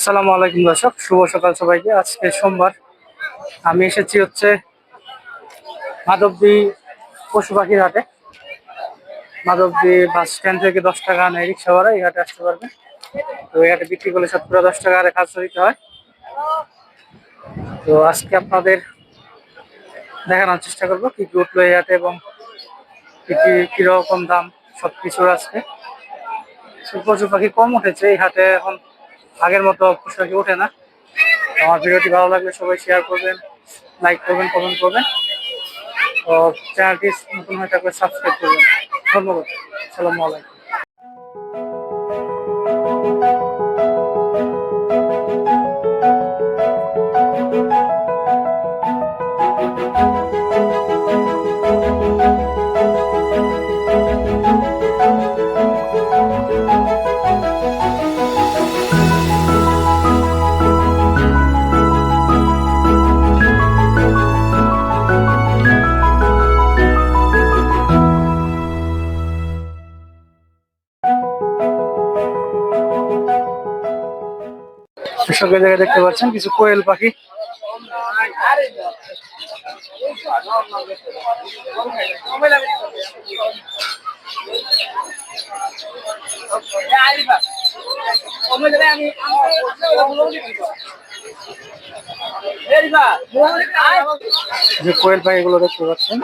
আসসালামু আলাইকুম দর্শক, শুভ সকাল সবাইকে। আজকে সোমবার। আমি এসেছি হচ্ছে মাধবদী পশু পাখির হাটে। মাধবদী বাস স্ট্যান্ড থেকে দশ টাকা নেয় রিক্সা ভাড়া, এই হাটে আসতে পারবে। তো এই হাটে বিক্রি করলে সত্তর, দশ টাকা হারে খাদ্য দিতে হয়। তো আজকে আপনাদের দেখানোর চেষ্টা করব কি কি উঠল এই হাটে এবং কি কি, কীরকম দাম সব কিছুর আজকে পশু পাখি কম উঠেছে এই হাটে এখন। আগের মতো পাখি ওঠে না। আমার ভিডিওটি ভালো লাগলে সবাই শেয়ার করবেন লাইক করবেন কমেন্ট করবেন। তো চ্যানেলটি নতুন হয়ে থাকলে সাবস্ক্রাইব করবেন। ধন্যবাদ। সালামু আলাইকুম। কৃষকের জায়গায় দেখতে পাচ্ছেন, কিছু কোয়েল পাখি। যে কোয়েল পাখিগুলো দেখতে পাচ্ছেন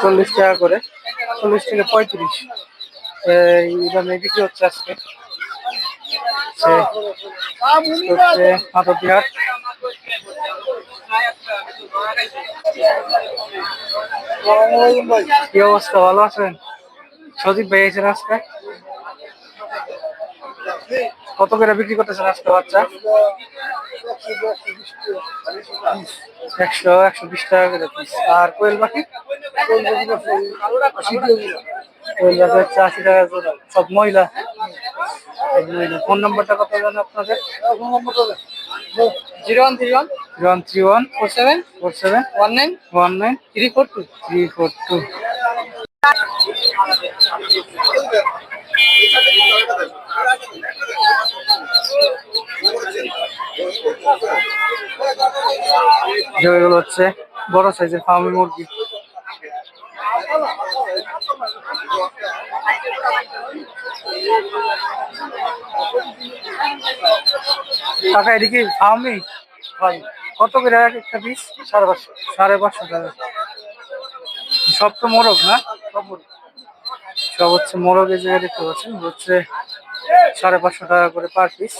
চল্লিশ টাকা করে, চল্লিশ থেকে পঁয়ত্রিশ। এই দামে বিক্রি হচ্ছে আজকে। সে হচ্ছে মাধব কি অবস্থা? ভালো আছেন? সজীব ভাই আছেন আজকে? কত করে বিক্রি করতেছেন আজকে বাচ্চা? একশো একশো বিশ টাকা করে পিস আর কোয়েল পাখি? কোয়েল পাখি হচ্ছে আশি টাকা সব মহিলা? ফোন নাম্বারটা কত জানেন আপনাদের? Zero one three one zero one three one four seven four seven one nine one nine three four two three four two যেগুলো হচ্ছে বড় সাইজের ফার্মি মুরগি। টাকা এদিকে ফার্মি কত করে এক একটা পিস? সাড়ে পাঁচশো। সাড়ে পাঁচশো টাকা। সব তো মোরগ না? সব সব হচ্ছে মোরগের জায়গায় দেখতে পাচ্ছেন হচ্ছে সাড়ে পাঁচশো টাকা করে পার পিস।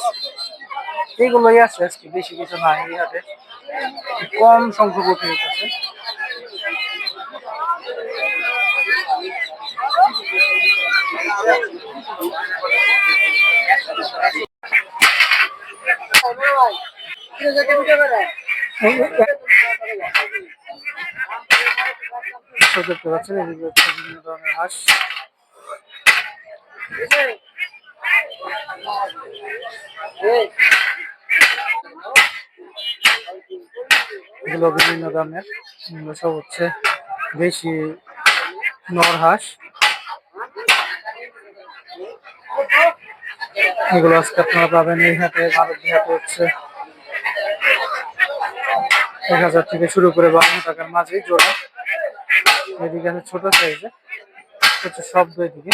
এইগুলোই আছে আজকে বেশি কিছু নাই এই হাটে। কম সংখ্যক উঠে তো দেখতে পাচ্ছেন এদিকে হচ্ছে বিভিন্ন ধরনের হাঁস এগুলো বিভিন্ন দামের সব হচ্ছে বেশি নর হাঁস। এগুলো আজকে আপনারা পাবেন এই হাটে ভারত হাটে হচ্ছে। এক হাজার থেকে শুরু করে বান্ন টাকার মাঝে জোড়া। এদিকে আছে ছোট সাইজে হচ্ছে সব এদিকে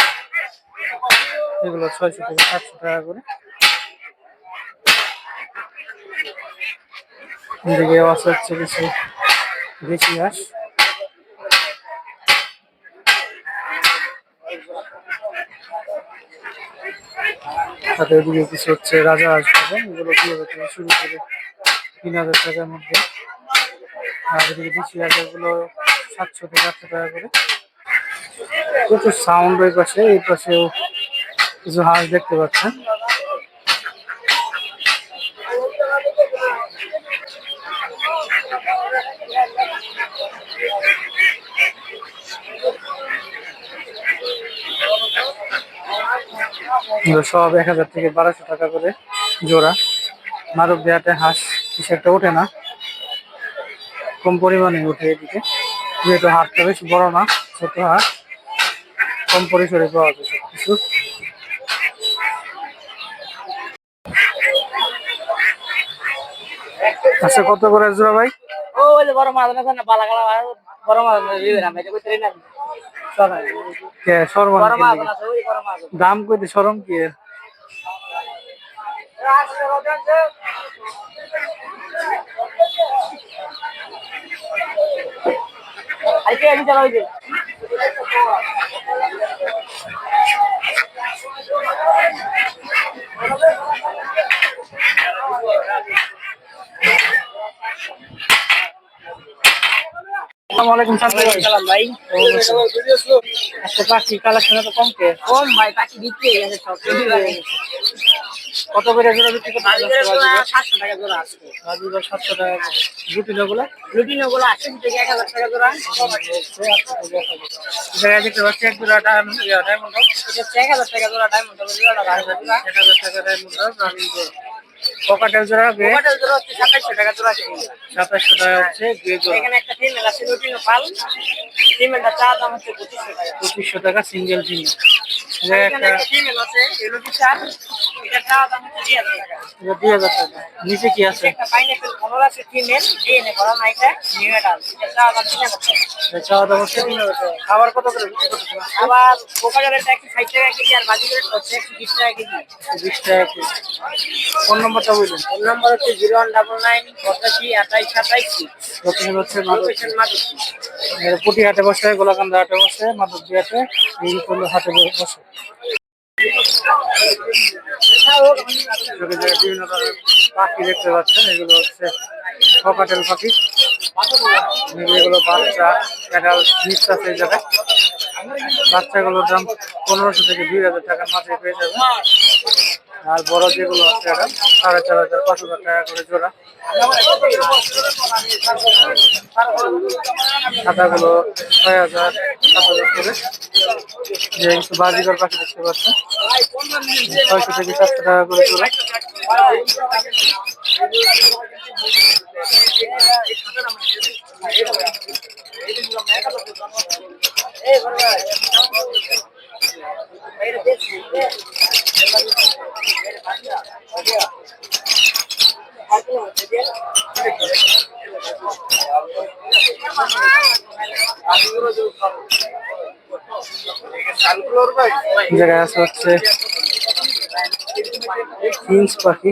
এগুলো ছয়শো থেকে সাতশো টাকা করে। এদিকে আছে কিছু দেশি হাঁস। সাথে এদিকে কিছু হচ্ছে রাজা হাঁস পাবেন এগুলো দিয়ে থেকে শুরু করে তিন হাজার টাকার মধ্যে। আর এদিকে দেশি হাঁসগুলো সাতশো থেকে আটশো টাকা করে। প্রচুর সাউন্ড ওই পাশে এই পাশেও কিছু হাঁস দেখতে পাচ্ছেন। সব এক হাজার থেকে বারোশো টাকা করে জোড়া। মারব দেয়াতে হাঁস কিছু একটা ওঠে না। কম পরিমাণে ওঠে এদিকে। যেহেতু হাঁটটা বেশ বড় না, ছোট হাট কম পরিসরে পাওয়া যায় সব কিছু আচ্ছা কত করে জোড়া ভাই? ও বড় মাছ না, বালা গলা বড় না দাম কইতে সরম কি? এর? আসসালামু আলাইকুম সালাম ভাই। আচ্ছা পাখি কালেকশন তো কম কে? কম ভাই পাখি বিক্রি হয়ে গেছে সব। কত করে জোড়া বিক্রি করতে সাতশো টাকা জোড়া আছে। সাতশো টাকা রুটিন ওগুলো রুটিন ওগুলো আশি থেকে এক হাজার টাকা জোড়া? জায়গায় দেখতে পাচ্ছি এক জোড়া ডায়মন্ড ডায়মন্ড এক হাজার টাকা জোড়া ডায়মন্ড এক হাজার টাকা ডায়মন্ড পকাটেল জোড়া বে কোকাটেল জোড়া হচ্ছে সাতাইশশো টাকা জোড়া আছে। সাতাশশো টাকা হচ্ছে দুই জোড়া। এখানে একটা ফিমেল আছে রুটিন পাল। ফিমেলটা চা দাম হচ্ছে 2500 টাকা। পঁচিশশো টাকা সিঙ্গেল জিন দাম হচ্ছে দুই হাজার টাকা। নিচে কি আছে? খাবার কত করে ষাট টাকা কেজি আর হচ্ছে একশো বিশ টাকা কেজি। বিশ টাকা কেজি। ফোন নম্বরটা ফোন নম্বর হচ্ছে জিরো ওয়ান ডাবল নাইন পঁচাশি আঠাইশ সাতাইশ। লোকেশন হচ্ছে লোকেশন পুটি হাটে বসে গোলাকান্দা হাটে বসে মাধবদী হাটে এই হাটে বসে। বিভিন্ন ধরনের পাখি দেখতে পাচ্ছেন এগুলো হচ্ছে ককাটেল পাখি এগুলো বাচ্চা প্যাডাল মিক্স আছে এই জায়গায় বাচ্চাগুলোর দাম পনেরোশো থেকে দুই হাজার টাকার মাঝে পেয়ে যাবে। আর বড় যেগুলো আছে এটা সাড়ে চার হাজার, পাঁচ হাজার টাকা করে জোড়া। খাতাগুলো ছয় হাজার, সাত হাজার করে। যে কিছু বাজিকর পাখি দেখতে পাচ্ছেন, ছয়শো থেকে সাতশো টাকা করে জোড়া। জায়গায় আছে হচ্ছে কিংস পাখি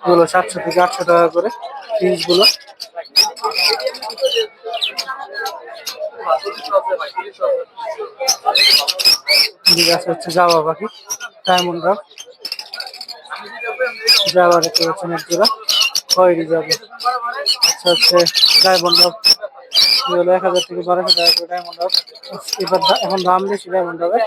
এগুলো সাতশো থেকে আটশো টাকা করে কিংসগুলো হচ্ছে জাবা পাখি, ডায়মন্ড কাপ জাবা দেখতে পাচ্ছেন এক খয়েরি যাবে আচ্ছা হচ্ছে ডায়মন্ড কাপ হলো এক হাজার থেকে বারোশো টাকা করে ডায়মন্ড এবার এখন দাম বেশি ডায়মন্ড ধরনের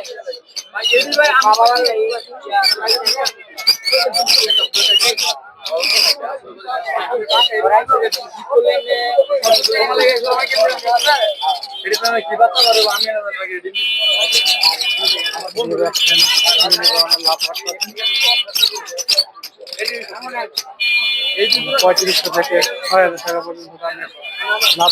লাভ। পঁয়ত্রিশশো থেকে ছয় হাজার টাকা পর্যন্ত দামে লাভ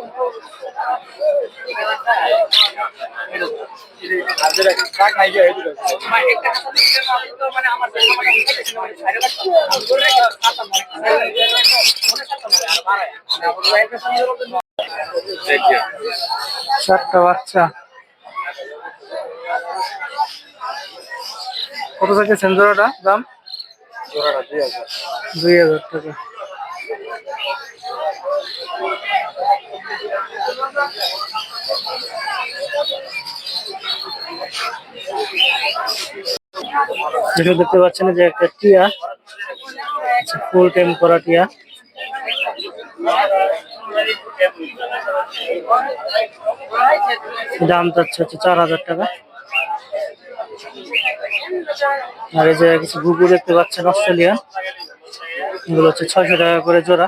একটা গ্রিন কালারের চারটা বাচ্চা। কত থেকে সেন্সরটা দাম? দুই হাজার টাকা। যেটা দেখতে পাচ্ছেন যে একটা টিয়া ফুল টাইম করা টিয়া। দাম চাচ্ছে হচ্ছে চার হাজার টাকা। আর এই যে কিছু ঘুঘু দেখতে পাচ্ছেন, অস্ট্রেলিয়ান। এগুলো হচ্ছে ছয়শো টাকা করে জোড়া।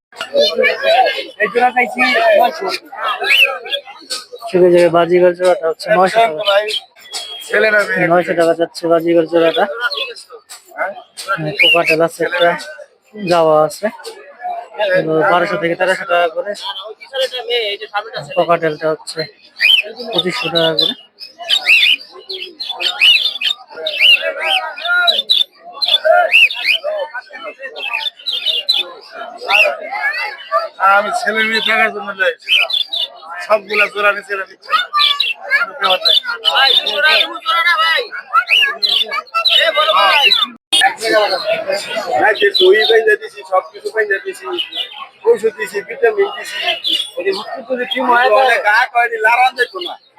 হচ্ছে নয়শো টাকা। নয়শো টাকা যাচ্ছে আছে একটা যাওয়া আছে। বারোশো থেকে তেরোশো টাকা করে। কোকাটেলটা হচ্ছে পঁচিশশো টাকা করে। আমি ছেলে মেয়ে থাকার জন্য যাইছিলাম। সবগুলা জোড়া নিচে দিচ্ছে দই পাইজা দিছি সব কিছু পাইজা দিছি ওষুধ দিছি ভিটামিন দিছি গা কয়নি লারান যেত না।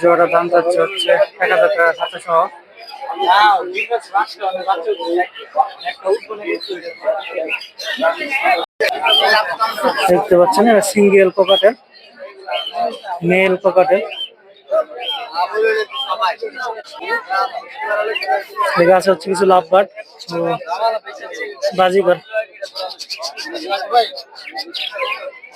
জোড়া দাম যাচ্ছে হচ্ছে এক হাজার টাকা সহ দেখতে পাচ্ছেন, এটা সিঙ্গেল কোকাটেল মেল কোকাটেল এদিকে আছে হচ্ছে কিছু লাভ বাট বাজিগর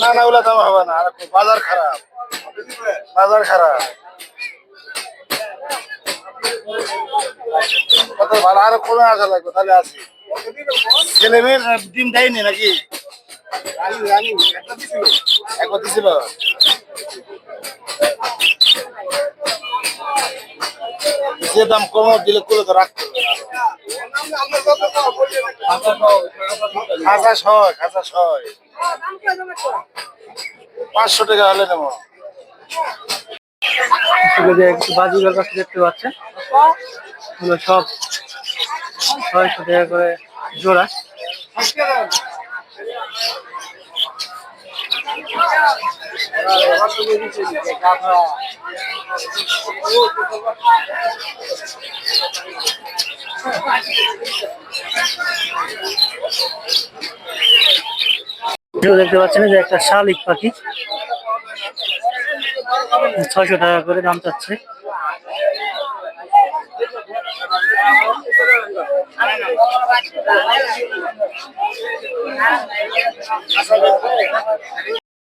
না না ওগুলো দাম হবে না বাজার খারাপ। বাজার খারাপ। কত লাগবে, তাহলে আসি। ছেলে মেয়ের ডিম দেয়নি নাকি? একবার দিছিল? যে দাম কম দিলে করে তো রাখতে। খাঁচা ছয় খাঁচা ছয়। পাঁচশো টাকা হলে নেব। যে কিছু দেখতে পাচ্ছেন, এগুলো সব ছয়শো টাকা করে জোড়া। দেখতে পাচ্ছেন যে একটা শালিক পাখি। ছয়শো টাকা করে দাম চাচ্ছে।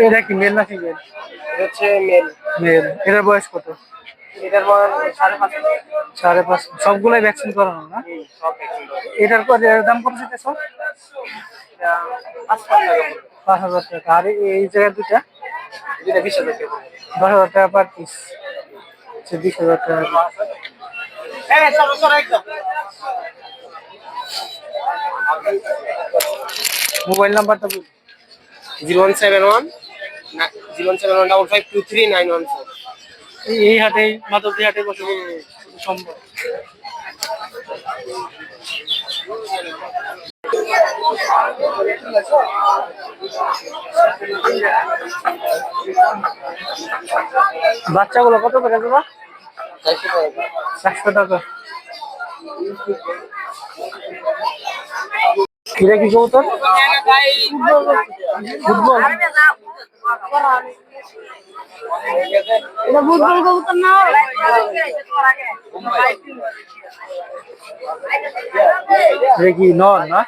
এটা কি এটা মেল না ফিমেল হচ্ছে মেল মেল এটার বয়স কত? এটার মান সাড়ে পাঁচ। সাড়ে পাঁচ। সবগুলাই ভ্যাকসিন করানো না? সব। এটার দাম কত চাইতেছ এটা পাঁচ হাজার টাকা। আর এই- দুটা হাজার টাকা। পড়বে। দশ হাজার টাকা পার পিস বিশ হাজার টাকা। মোবাইল নাম্বারটা। Zero one seven one zero one seven one double five two three nine one four. এই- এই হাটেই মাধবদী হাটে বসে সম্ভব। বাচ্চাগুলো কত করে দেবা চারশো টাকা। এটা কি কবুতর? ফুটবল। এটা ফুটবল কবুতর না এটা কি নন, না?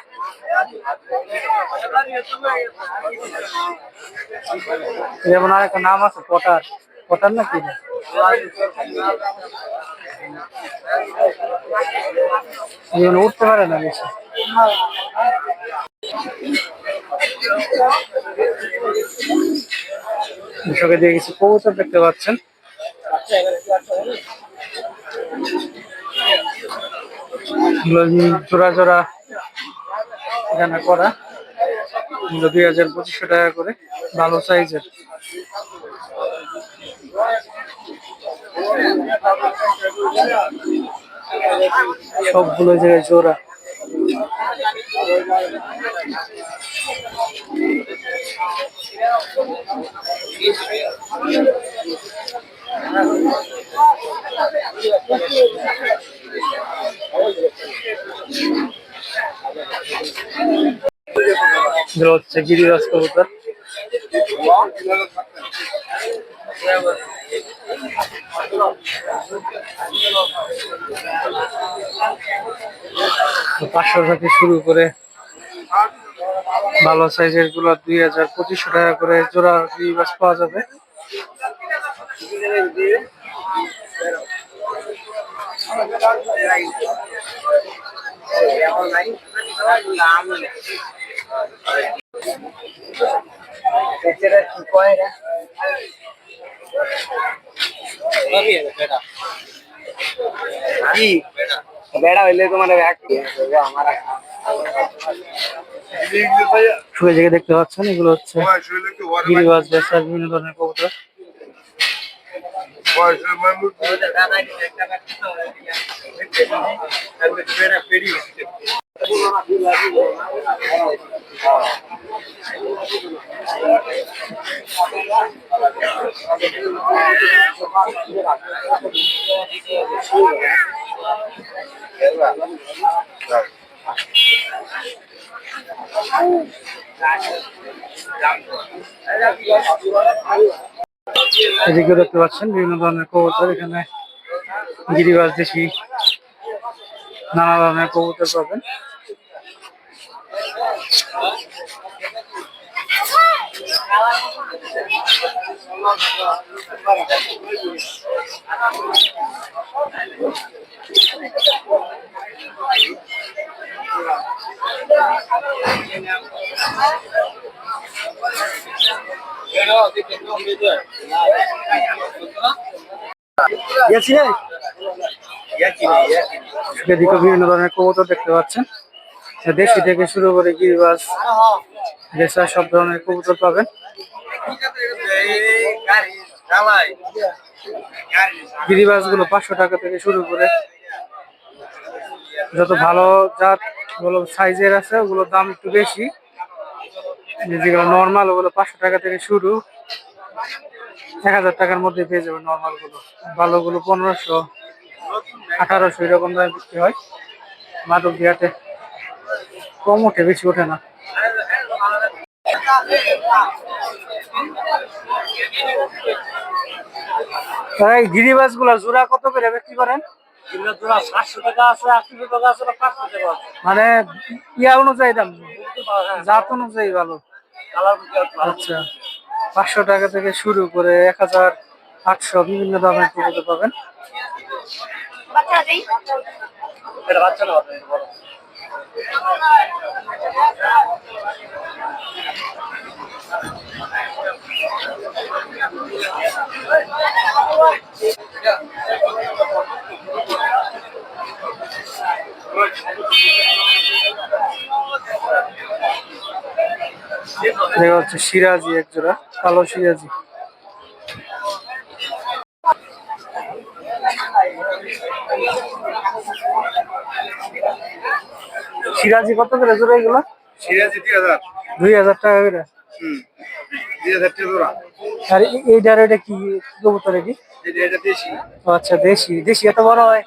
যেমন আর একটা নাম আছে, পটার। পটার না কি উঠতে পারে না বেশি। কৃষকে দিয়ে কিছু কবুতর দেখতে পাচ্ছেন। জোড়া জোড়া এখানে করা। দুই হাজার পঁচিশশো টাকা করে, ভালো সাইজের। সবগুলো জায়গায় জোড়া এগুলো হচ্ছে গিরিরাজ কবুতর পাঁচশো থেকে শুরু করে ভালো সাইজেরগুলো দুই হাজার পঁচিশশো টাকা করে জোড়া গিরিবাস পাওয়া যাবে। কি? বেড়া হইলে তোমার শুয়ে জেগে দেখতে পাচ্ছেন এগুলো হচ্ছে গিরিবাজ বেসার বিভিন্ন ধরনের কবুতর। Pois é, mas muito. Thank you. এদিকে দেখতে পাচ্ছেন বিভিন্ন ধরনের কবুতর এখানে গিরিবাজ দেশি নানা ধরনের কবুতর পাবেন। এদিকে বিভিন্ন ধরনের কবুতর দেখতে পাচ্ছেন। দেশি থেকে শুরু করে গিরিবাজ দেশার সব ধরনের কবুতর পাবেন। গিরিবাজগুলো পাঁচশো টাকা থেকে শুরু করে। যত ভালো জাতগুলো সাইজের আছে, ওগুলোর দাম একটু বেশি। যেগুলো নর্মাল ওগুলো পাঁচশো টাকা থেকে শুরু। এক হাজার টাকার মধ্যে পেয়ে যাবে নর্মালগুলো। ভালো গুলো পনেরোশো আঠারোশো এরকম দামে বিক্রি হয়। মাদক বিহাটে কম ওঠে বেশি ওঠে না। এই গিরিবাজগুলা জোড়া কত করে বিক্রি করেন? সাতশো টাকা আছে আটশো টাকা আছে পাঁচশো টাকা মানে ইয়া অনুযায়ী দাম। জাত অনুযায়ী ভালো। আচ্ছা পাঁচশো টাকা থেকে শুরু করে এক হাজার আটশো বিভিন্ন দামের কবুতর পাবেন। বাচ্চা দেখা হচ্ছে সিরাজি এক জোড়া কালো সিরাজি। সিরাজি কত করে জোড়া এগুলো? সিরাজি দুই হাজার। দুই হাজার টাকা করে। হুম আর এই- এটা কি কবুতর কি আচ্ছা দেশি। দেশি এত বড় হয়?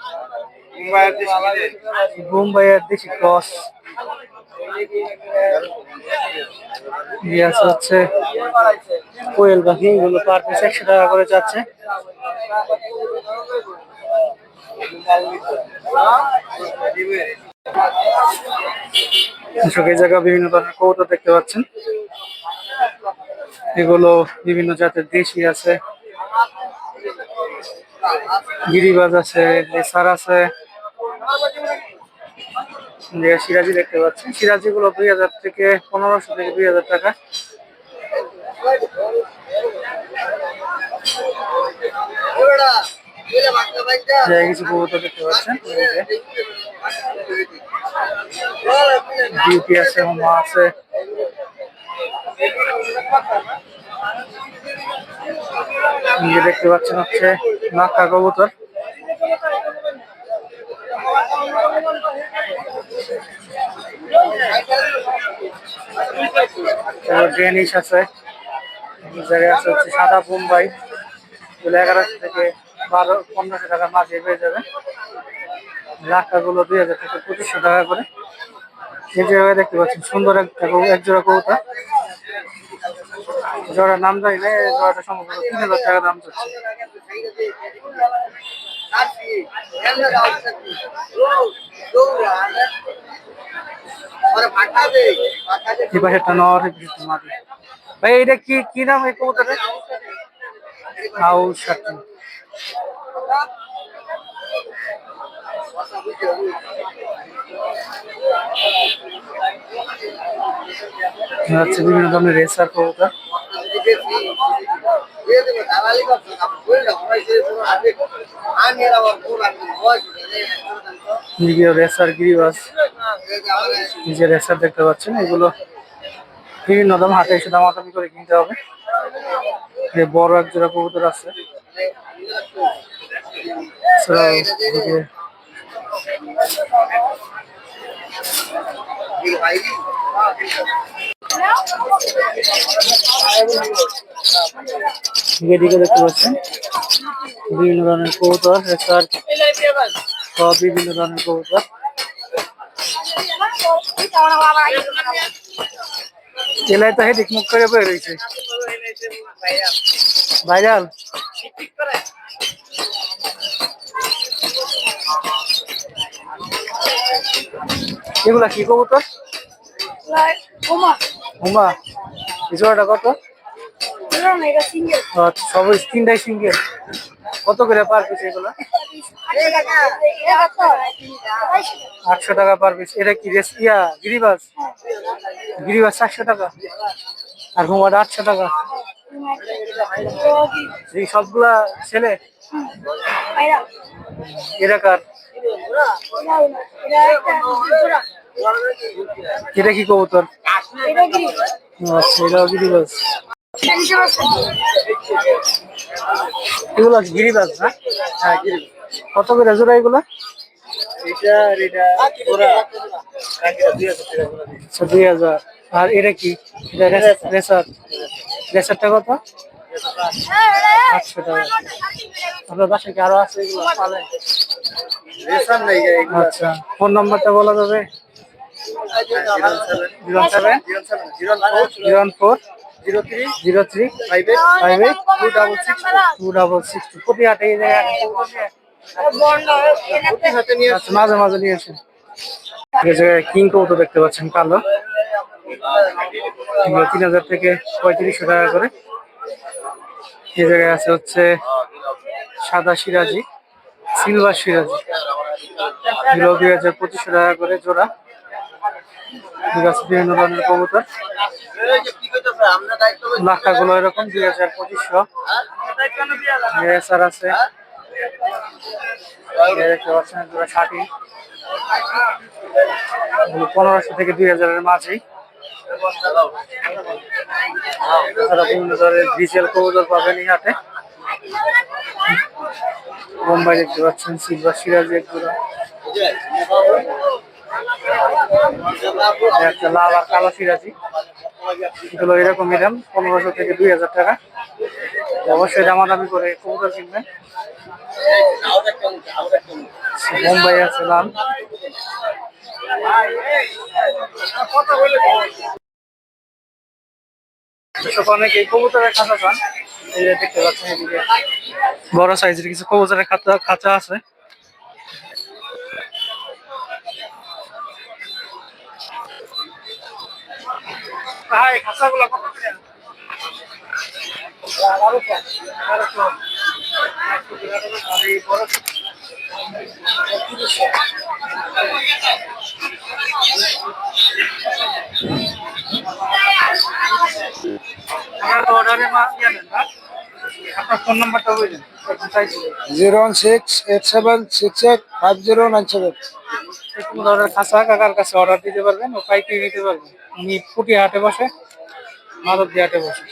বোম্বাইয়ের দেশি ক্রস। আছে হচ্ছে কোয়েল পাখি এগুলো পার পিস একশো টাকা করে যাচ্ছে। দর্শক এই জায়গা বিভিন্ন ধরনের কৌতো দেখতে পাচ্ছেন। এগুলো বিভিন্ন জাতের দেশি আছে। গিরিবাজ আছে, লেসার আছে। যে সিরাজি দেখতে পাচ্ছেন। সিরাজি গুলো দুই হাজার থেকে পনেরোশো থেকে দুই হাজার টাকা। দেখতে পাচ্ছেন আছে আছে। দেখতে পাচ্ছেন হচ্ছে লাক্কা কবুতর। ড্রেনিশ আছে। এই জায়গায় আছে হচ্ছে সাদা বোম্বাই। এগুলো এগারোশো থেকে বারো, পনেরোশো টাকার মাঝে পেয়ে যাবে লাক্কা গুলো দুই হাজার থেকে পঁচিশশো টাকা করে। এই জায়গায় দেখতে পাচ্ছেন সুন্দর একটা এক জোড়া কবুতর। জোড়ার নাম জানি না জোড়াটা সম্ভবত তিন হাজার টাকা দাম চাচ্ছে এই পাশে একটা নর ভাই, এটা কি কি নাম এই কবুতরের হাউ শাটি হচ্ছে বিভিন্ন ধরনের রেসার কবুতর। রেসার গিরিবাস। নিজের রেসার দেখতে পাচ্ছেন, এগুলো বিভিন্ন দাম হাটে এসে দামাদামি করে কিনতে হবে। যে বড় এক জোড়া কবুতর আছে। এদিকে দিকে দিকে দেখতে বিভিন্ন ধরনের কবুতর, রেসার বিভিন্ন ধরনের কবুতর। এলাই তো হেদিক মুখ করে বয়ে রয়েছে ভাইরাল। এগুলা কি কবুতর? হুমা। জোড়াটা কত? আচ্ছা, সব তিনটাই সিঙ্গেল কত করে পার পিস এগুলো? আটশো টাকা পার পিস এটা কি রেস ইয়া, গিরিবাস? গিরিবাস চারশো টাকা। আর হুমাটা আটশো টাকা। এই সবগুলা ছেলে? এরা কার? এটা কি কবুতর? আচ্ছা এটাও গিরিবাস। এগুলো গিরিবাস না? হ্যাঁ কত করে জোড়া এগুলো? দুই হাজার। আচ্ছা দুই হাজার। আর এটা কি? রেসার। রেসারটা কত? আটশো টাকা। আপনার বাসায় কি আরও আছে এগুলো। আচ্ছা ফোন নাম্বারটা বলা যাবে? Seven, zero four, zero three, zero three five eight, five eight two double six two. Double six two মাঝে মাঝে নিয়ে আসেন। এই জায়গায় কিং কবুতর দেখতে পাচ্ছেন কালো। তিন হাজার থেকে পঁয়ত্রিশশো টাকা করে। এই জায়গায় আছে হচ্ছে সাদা সিরাজি সিলভার সিরাজি। পঁচিশশো টাকা করে জোড়া। আছে বিভিন্ন ধরনের কবুতর লাক্ষাগুলো এরকম, দুই হাজার পঁচিশশো। এসআর আছে। দেখতে পাচ্ছেন ষাটি পনেরোশো থেকে দুই হাজারের মাঝেই। এছাড়া বিভিন্ন ধরনের ডিজেল কবুতর পাবেন এই হাটে। বোম্বাই দেখতে পাচ্ছেন, সিলভার সিরাজ এক জোড়া এই লাল আর কালো সিরাজি। এগুলো এরকমই দাম পনেরোশো থেকে দুই হাজার টাকা। অবশ্যই দামাদামি করে কবুতর কিনবেন। বোম্বাই আছে লাল। কবুতরের খাঁচা চান। এই দেখতে পাচ্ছেন বড় সাইজের কিছু কবুতরের খাঁচা খাঁচা আছে। ভাই খাঁচাগুলো কত করে? অর্ডারে মাছ দিয়ে না আপনার ফোন নাম্বারটা বলবেন zero one six eight seven six eight five zero nine seven. কোনো ধরনের খাঁচা কাকার কাছে অর্ডার দিতে পারবেন ও পাইকারি নিতে পারবেন। উনি ফুটি হাটে বসে মাধবদি হাটে বসে।